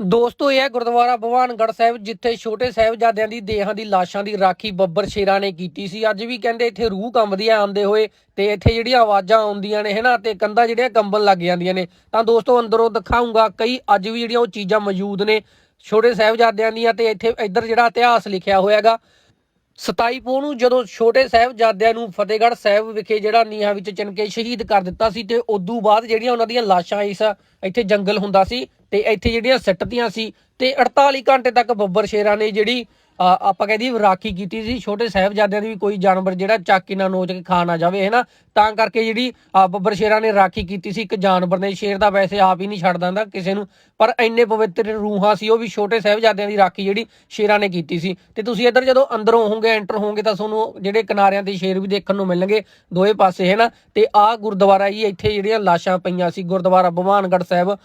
ਦੋਸਤੋ, ਇਹ ਹੈ ਗੁਰਦੁਆਰਾ ਭਵਾਨਗੜ੍ਹ ਸਾਹਿਬ, ਜਿੱਥੇ ਛੋਟੇ ਸਾਹਿਬਜ਼ਾਦਿਆਂ ਦੀ ਦੇਹਾਂ ਦੀ ਲਾਸ਼ਾਂ ਦੀ ਰਾਖੀ ਬੱਬਰ ਸ਼ੇਰਾਂ ਨੇ ਕੀਤੀ ਸੀ। ਅੱਜ ਵੀ ਕਹਿੰਦੇ ਇੱਥੇ ਰੂਹ ਕੰਬਦੀ ਆ ਆਉਂਦੇ ਹੋਏ ਤੇ ਇੱਥੇ ਜਿਹੜੀਆਂ ਆਵਾਜ਼ਾਂ ਆਉਂਦੀਆਂ ਨੇ, ਹੈਨਾ, ਤੇ ਕੰਧਾਂ ਜਿਹੜੀਆਂ ਕੰਬਣ ਲੱਗ ਜਾਂਦੀਆਂ ਨੇ। ਤਾਂ ਦੋਸਤੋ, ਅੰਦਰੋਂ ਦਿਖਾਉਂਗਾ ਕਈ, ਅੱਜ ਵੀ ਜਿਹੜੀਆਂ ਉਹ ਚੀਜ਼ਾਂ ਮੌਜੂਦ ਨੇ। ਛੋਟੇ ਸਾਹਿਬਜ਼ਾਦਿਆਂ ਦੀਆਂ ਤੇ ਇੱਥੇ ਇੱਧਰ ਜਿਹੜਾ ਇਤਿਹਾਸ ਲਿਖਿਆ ਹੋਇਆਗਾ। 27 ਪੋਹ ਨੂੰ ਜਦੋਂ ਛੋਟੇ ਸਾਹਿਬਜ਼ਾਦਿਆਂ ਨੂੰ ਫਤਿਹਗੜ੍ਹ ਸਾਹਿਬ ਵਿਖੇ ਜਿਹੜਾ ਨੀਹਾਂ ਵਿੱਚ ਚਿਣ ਕੇ ਸ਼ਹੀਦ ਕਰ ਦਿੱਤਾ ਸੀ ਤੇ ਉਦੋਂ ਬਾਅਦ ਜਿਹੜੀਆਂ ਉਹਨਾਂ ਦੀਆਂ ਲਾਸ਼ਾਂ ਇਸ ਇੱਥੇ ਜੰਗਲ ਹੁੰਦਾ ਸੀ ਤੇ ਇੱਥੇ ਜਿਹੜੀਆਂ ਸਿੱਟਦੀਆਂ ਸੀ ਤੇ 48 ਘੰਟੇ ਤੱਕ ਬੱਬਰ ਸ਼ੇਰਾਂ ਨੇ ਜਿਹੜੀ ਆਪਾਂ ਕਹਿੰਦੀ ਰਾਖੀ ਕੀਤੀ ਸੀ, ਛੋਟੇ ਸਾਹਿਬਜ਼ਾਦਿਆਂ ਦੀ ਵੀ ਕੋਈ ਜਾਨਵਰ ਜਿਹੜਾ ਚੱਕ ਕੇ ਨੋਚ ਕੇ ਖਾ ਨਾ ਜਾਵੇ, ਹੈਨਾ? ਤਾਂ ਕਰਕੇ ਜਿਹੜੀ ਬੱਬਰ ਸ਼ੇਰਾਂ ਨੇ ਰਾਖੀ ਕੀਤੀ ਸੀ, ਇੱਕ ਜਾਨਵਰ ਨੇ, ਸ਼ੇਰ ਦਾ ਵੈਸੇ ਆਪ ਹੀ ਨਹੀਂ ਛੱਡਦਾ ਹੁੰਦਾ ਕਿਸੇ ਨੂੰ, ਪਰ ਇੰਨੇ ਪਵਿੱਤਰ ਰੂਹਾਂ ਸੀ, ਉਹ ਵੀ ਛੋਟੇ ਸਾਹਿਬਜ਼ਾਦਿਆਂ ਦੀ ਰਾਖੀ ਜਿਹੜੀ ਸ਼ੇਰਾਂ ਨੇ ਕੀਤੀ ਸੀ। ਤੇ ਤੁਸੀਂ ਇੱਧਰ ਜਦੋਂ ਅੰਦਰੋਂ ਹੋਵੋਗੇ, ਐਂਟਰ ਹੋਵੋਗੇ, ਤਾਂ ਤੁਹਾਨੂੰ ਜਿਹੜੇ ਕਿਨਾਰਿਆਂ ਤੇ ਸ਼ੇਰ ਵੀ ਦੇਖਣ ਨੂੰ ਮਿਲਣਗੇ, ਦੋਵੇਂ ਪਾਸੇ, ਹੈਨਾ? ਤੇ ਆਹ ਗੁਰਦੁਆਰਾ ਹੀ ਇੱਥੇ ਜਿਹੜੀਆਂ ਲਾਸ਼ਾਂ ਪਈਆਂ ਸੀ, ਗੁਰਦੁਆਰਾ ਭਵਾਨਗੜ੍ਹ ਸਾਹਿਬ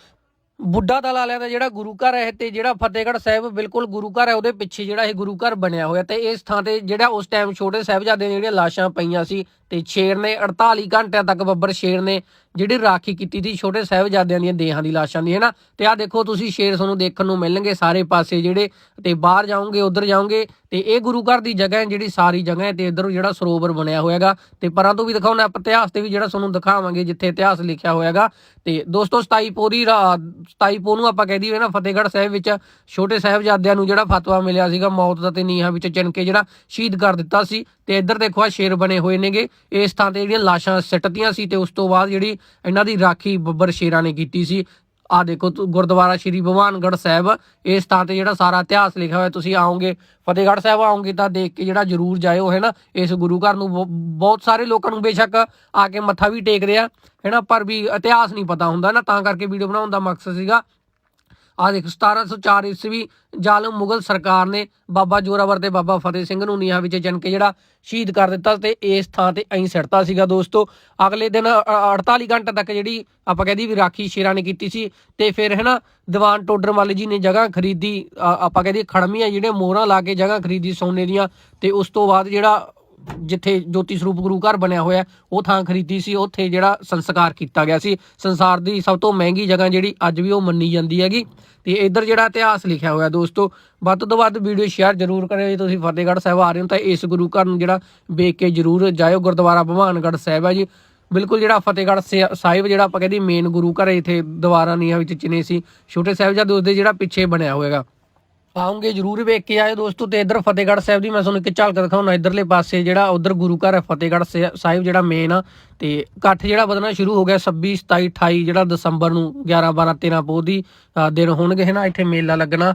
ਬੁੱਢਾ ਦਲ ਵਾਲਿਆਂ ਦਾ ਜਿਹੜਾ ਗੁਰੂ ਘਰ ਹੈ ਤੇ ਜਿਹੜਾ ਫਤਿਹਗੜ੍ਹ ਸਾਹਿਬ ਬਿਲਕੁਲ ਗੁਰੂ ਘਰ ਹੈ, ਉਹਦੇ ਪਿੱਛੇ ਜਿਹੜਾ ਇਹ ਗੁਰੂ ਘਰ ਬਣਿਆ ਹੋਇਆ ਤੇ ਇਸ ਥਾਂ ਤੇ ਜਿਹੜਾ ਉਸ ਟਾਈਮ ਛੋਟੇ ਸਾਹਿਬਜ਼ਾਦੇ ਦੀਆਂ ਜਿਹੜੀਆਂ ਲਾਸ਼ਾਂ ਪਈਆਂ ਸੀ ਤੇ ਸ਼ੇਰ ਨੇ 48 ਘੰਟਿਆਂ ਤੱਕ ਬੱਬਰ ਸ਼ੇਰ ਨੇ ਜਿਹੜੀ ਰਾਖੀ ਕੀਤੀ ਸੀ, ਛੋਟੇ ਸਾਹਿਬਜ਼ਾਦਿਆਂ ਦੀਆਂ ਦੇਹਾਂ ਦੀ ਲਾਸ਼ਾਂ ਦੀ, ਹੈ ਨਾ? ਤੇ ਆਹ ਦੇਖੋ, ਤੁਸੀਂ ਸ਼ੇਰ ਤੁਹਾਨੂੰ ਦੇਖਣ ਨੂੰ ਮਿਲਣਗੇ, ਸਾਰੇ ਪਾਸੇ ਜਿਹੜੇ ਤੇ ਬਾਹਰ ਜਾਓਗੇ, ਉਧਰ ਜਾਓਗੇ, ਤੇ ਇਹ ਗੁਰੂ ਘਰ ਦੀ ਜਗ੍ਹਾ ਹੈ, ਜਿਹੜੀ ਸਾਰੀ ਜਗ੍ਹਾ ਹੈ, ਤੇ ਇਧਰ ਜਿਹੜਾ ਸਰੋਵਰ ਬਣਿਆ ਹੋਇਆਗਾ। ਤੇ ਪਰਾਂ ਤੋਂ ਵੀ ਦਿਖਾਉਣਾ ਆਪਾਂ ਇਤਿਹਾਸ ਤੇ ਵੀ ਜਿਹੜਾ ਤੁਹਾਨੂੰ ਦਿਖਾਵਾਂਗੇ, ਜਿੱਥੇ ਇਤਿਹਾਸ ਲਿਖਿਆ ਹੋਇਆਗਾ। ਤੇ ਦੋਸਤੋ 27 ਪੋਰੀ 27 ਪੋ ਨੂੰ ਆਪਾਂ ਕਹਿ ਦਈਏ ਨਾ, ਫਤਿਹਗੜ੍ਹ ਸਾਹਿਬ ਵਿੱਚ ਛੋਟੇ ਸਾਹਿਬਜ਼ਾਦਿਆਂ ਨੂੰ ਜਿਹੜਾ ਫਤਵਾ ਮਿਲਿਆ ਸੀਗਾ, ਮੌਤ ਦਾ ਤੇ ਨੀਹਾਂ ਵਿੱਚ ਚਿਣ ਕੇ ਜਿਹੜਾ ਸ਼ਹੀਦ ਕਰ ਦਿੱਤਾ ਸੀ। ਤੇ ਇੱਧਰ ਦੇਖੋ ਆ ਸ਼ੇਰ ਬਣੇ ਹੋਏ ਨੇਗੇ। ਇਸ ਥਾਂ ਤੇ ਜਿਹੜੀਆਂ ਲਾਸ਼ਾਂ ਸਿੱਟਦੀਆਂ ਸੀ, ਤੇ ਉਸ ਤੋਂ ਬਾਅਦ ਜਿਹੜੀ ਇਹਨਾਂ ਦੀ ਰਾਖੀ ਬੱਬਰ ਸ਼ੇਰਾਂ ਨੇ ਕੀਤੀ ਸੀ। ਆ ਦੇਖੋ ਗੁਰਦੁਆਰਾ ਸ਼੍ਰੀ ਭਵਾਨਗੜ੍ਹ ਸਾਹਿਬ, ਇਸ ਥਾਂ ਤੇ ਜਿਹੜਾ ਸਾਰਾ ਇਤਿਹਾਸ ਲਿਖਿਆ ਹੋਇਆ, ਤੁਸੀਂ ਆਓਗੇ, ਫਤਿਹਗੜ੍ਹ ਸਾਹਿਬ ਆਓਗੇ ਤਾਂ ਦੇਖ ਕੇ ਜਿਹੜਾ ਜਰੂਰ ਜਾਇਓ, ਹੈ ਨਾ? ਇਸ ਗੁਰੂ ਘਰ ਨੂੰ ਬਹੁ- ਬਹੁਤ ਸਾਰੇ ਲੋਕਾਂ ਨੂੰ ਬੇਸ਼ੱਕ ਆ ਕੇ ਮੱਥਾ ਵੀ ਟੇਕਦੇ ਆ, ਹੈ ਨਾ? ਪਰ ਵੀ ਇਤਿਹਾਸ ਨਹੀਂ ਪਤਾ ਹੁੰਦਾ ਨਾ, ਤਾਂ ਕਰਕੇ ਵੀਡੀਓ ਬਣਾਉਣ ਦਾ ਮਕਸਦ ਸੀਗਾ। ਆ ਦੇਖ 1704 ਈਸਵੀ ਜ਼ਾਲਮ ਮੁਗਲ ਸਰਕਾਰ ਨੇ ਬਾਬਾ ਜੋਰਾਵਰ ਤੇ ਬਾਬਾ ਫਤਿਹ ਸਿੰਘ ਨੂੰ ਨੀਹਾਂ ਵਿੱਚ ਚਿਣ ਕੇ ਜਿਹੜਾ ਸ਼ਹੀਦ ਕਰ ਦਿੱਤਾ ਤੇ ਇਸ ਥਾਂ ਤੇ ਐਂ ਸਿੱਟਤਾ ਸੀਗਾ ਦੋਸਤੋ। ਅਗਲੇ ਦਿਨ, ਅ- 48 ਘੰਟੇ ਤੱਕ ਜਿਹੜੀ ਆਪਾਂ ਕਹਿੰਦੀ ਵੀ ਰਾਖੀ ਸ਼ੇਰਾਂ ਨੇ ਕੀਤੀ ਸੀ ਤੇ ਫਿਰ ਹੈ ਨਾ ਦੀਵਾਨ ਟੋਡਰ ਮੱਲ ਜੀ ਨੇ ਜਗ੍ਹਾ ਖਰੀਦੀ, ਅ- ਆਪਾਂ ਕਹਿੰਦੀ ਖੜਮੀਆਂ ਜਿਹੜੇ ਮੋਹਰਾਂ ਲਾ ਕੇ ਜਗ੍ਹਾ ਖਰੀਦੀ ਸੋਨੇ ਦੀਆਂ ਤੇ ਉਸ ਤੋਂ ਬਾਅਦ ਜਿਹੜਾ ਜਿੱਥੇ ਜੋਤੀ ਸਰੂਪ ਗੁਰੂ ਘਰ ਬਣਿਆ ਹੋਇਆ ਉਹ ਥਾਂ ਖਰੀਦੀ ਸੀ, ਉੱਥੇ ਜਿਹੜਾ ਸੰਸਕਾਰ ਕੀਤਾ ਗਿਆ ਸੀ। ਸੰਸਾਰ ਦੀ ਸਭ ਤੋਂ ਮਹਿੰਗੀ ਜਗ੍ਹਾ ਜਿਹੜੀ ਅੱਜ ਵੀ ਉਹ ਮੰਨੀ ਜਾਂਦੀ ਹੈਗੀ। ਤੇ ਇੱਧਰ ਜਿਹੜਾ ਇਤਿਹਾਸ ਲਿਖਿਆ ਹੋਇਆ ਦੋਸਤੋ, ਵੱਧ ਤੋਂ ਵੱਧ ਵੀਡੀਓ ਸ਼ੇਅਰ ਜ਼ਰੂਰ ਕਰਿਓ। ਜੇ ਤੁਸੀਂ ਫਤਿਹਗੜ੍ਹ ਸਾਹਿਬ ਆ ਰਹੇ ਹੋ, ਤਾਂ ਇਸ ਗੁਰੂ ਘਰ ਨੂੰ ਜਿਹੜਾ ਵੇਖ ਕੇ ਜ਼ਰੂਰ ਜਾਇਓ। ਗੁਰਦੁਆਰਾ ਭਵਾਨਗੜ੍ਹ ਸਾਹਿਬ ਹੈ ਜੀ। ਬਿਲਕੁਲ ਜਿਹੜਾ ਫਤਿਹਗੜ੍ਹ ਸੇ- ਸਾਹਿਬ ਜਿਹੜਾ ਆਪਾਂ ਕਹਿੰਦੇ ਮੇਨ ਗੁਰੂ ਘਰ ਇੱਥੇ ਦੁਆਰਾ ਨੀਹਾਂ ਵਿੱਚ ਚਿਨੇ ਸੀ। ਛੋਟੇ ਸਾਹਿਬਜ਼ਾਦੇ ਉਸਦੇ ਜਿਹੜਾ ਪਿੱਛੇ ਬਣਿਆ ਹੋਏਗਾ ਆਉਂਗੇ ਜਰੂਰ ਵੇਖ ਕੇ ਆਇਓ ਦੋਸਤੋ ਤੇ ਇੱਧਰ ਫਤਿਹਗੜ੍ਹ ਸਾਹਿਬ ਦੀ ਮੈਂ ਤੁਹਾਨੂੰ ਇੱਕ ਝਲਕ ਦਿਖਾਉਣਾ, ਇੱਧਰਲੇ ਪਾਸੇ ਜਿਹੜਾ ਉਧਰ ਗੁਰੂ ਘਰ ਹੈ ਫਤਿਹਗੜ੍ਹ ਸਾਹਿਬ ਜਿਹੜਾ ਮੇਨ ਆ, ਤੇ ਇਕੱਠ ਜਿਹੜਾ ਵਧਣਾ ਸ਼ੁਰੂ ਹੋ ਗਿਆ 26 27 28 ਜਿਹੜਾ ਦਸੰਬਰ ਨੂੰ 11 12 13 ਪੋਹ ਦੀ ਦਿਨ ਹੋਣਗੇ ਹੈ ਨਾ, ਇੱਥੇ ਮੇਲਾ ਲੱਗਣਾ।